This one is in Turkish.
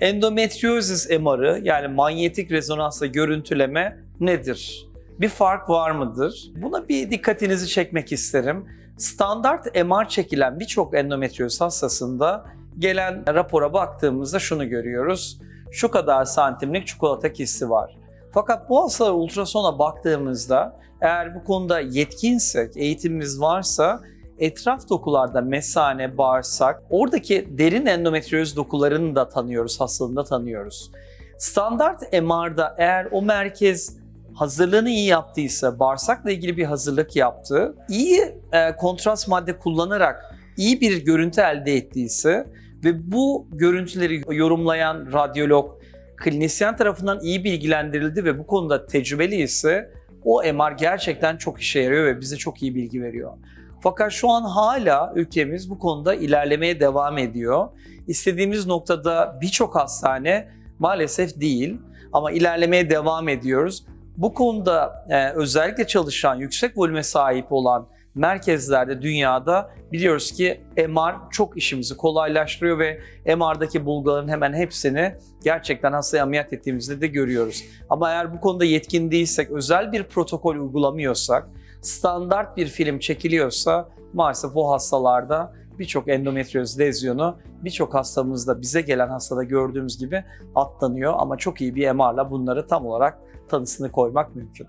Endometriozis MR'ı yani manyetik rezonansla görüntüleme nedir? Bir fark var mıdır? Buna bir dikkatinizi çekmek isterim. Standart MR çekilen birçok endometriyoz hastasında gelen rapora baktığımızda şunu görüyoruz. Şu kadar santimlik çikolata kisti var. Fakat bu hastalar ultrasona baktığımızda eğer bu konuda yetkinsek, eğitimimiz varsa etraf dokularda mesane, bağırsak, oradaki derin endometriyoz dokularını da tanıyoruz, hastalığında tanıyoruz. Standart MR'da eğer o merkez hazırlığını iyi yaptıysa, bağırsakla ilgili bir hazırlık yaptı, iyi e, kontrast madde kullanarak iyi bir görüntü elde ettiyse ve bu görüntüleri yorumlayan radyolog, klinisyen tarafından iyi bilgilendirildi ve bu konuda tecrübeli ise o MR gerçekten çok işe yarıyor ve bize çok iyi bilgi veriyor. Fakat şu an hala ülkemiz bu konuda ilerlemeye devam ediyor. İstediğimiz noktada birçok hastane maalesef değil ama ilerlemeye devam ediyoruz. Bu konuda e, özellikle çalışan, yüksek volüme sahip olan merkezlerde dünyada biliyoruz ki MR çok işimizi kolaylaştırıyor ve MR'daki bulguların hemen hepsini gerçekten hastaya ameliyat ettiğimizde de görüyoruz. Ama eğer bu konuda yetkin değilsek, özel bir protokol uygulamıyorsak, standart bir film çekiliyorsa maalesef o hastalarda birçok endometrioz lezyonu birçok hastamızda bize gelen hastada gördüğümüz gibi atlanıyor ama çok iyi bir MR'la bunları tam olarak tanısını koymak mümkün.